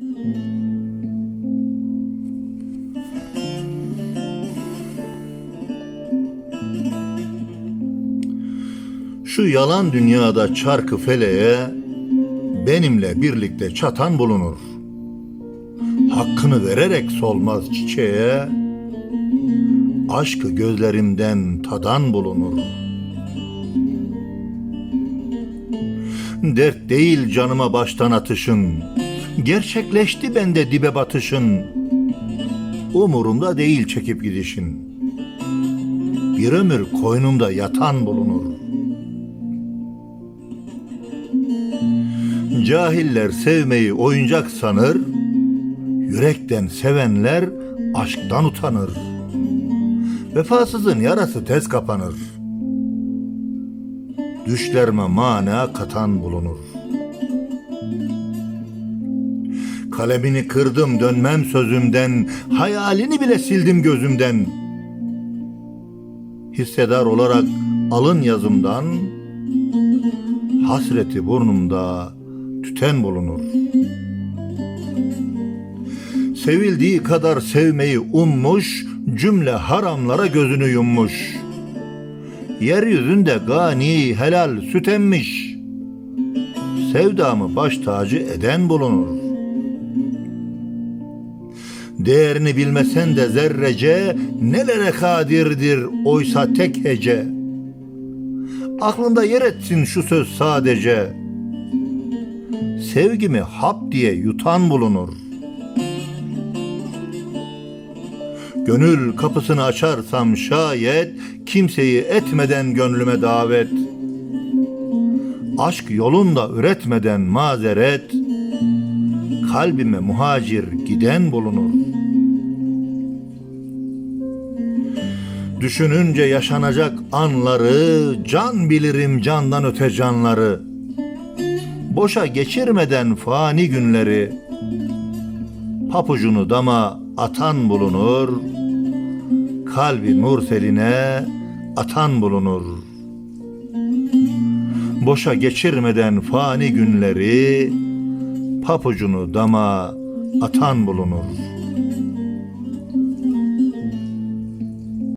Şu yalan dünyada çarkı feleğe benimle birlikte çatan bulunur. Hakkını vererek solmaz çiçeğe aşkı gözlerimden tadan bulunur. Dert değil canıma baştan atışın, gerçekleşti bende dibe batışın. Umurumda değil çekip gidişin. Bir ömür koynumda yatan bulunur. Cahiller sevmeyi oyuncak sanır, yürekten sevenler aşktan utanır. Vefasızın yarası tez kapanır. Düşlerime mana katan bulunur. Kalemini kırdım dönmem sözümden, hayalini bile sildim gözümden. Hissedar olarak alın yazımdan, hasreti burnumda tüten bulunur. Sevildiği kadar sevmeyi ummuş, cümle haramlara gözünü yummuş. Yeryüzünde gani helal süt emmiş. Sevdamı baş tacı eden bulunur. Değerini bilmesen de zerrece, nelere kadirdir oysa tek hece. Aklında yer etsin şu söz sadece. Sevgimi hap diye yutan bulunur. Gönül kapısını açarsam şayet kimseyi etmeden gönlüme davet. Aşk yolunda üretmeden mazeret kalbime muhacir giden bulunur. Düşününce yaşanacak anları, can bilirim candan öte canları. Boşa geçirmeden fani günleri, papucunu dama atan bulunur, kalbi nur seline atan bulunur. Boşa geçirmeden fani günleri, papucunu dama atan bulunur.''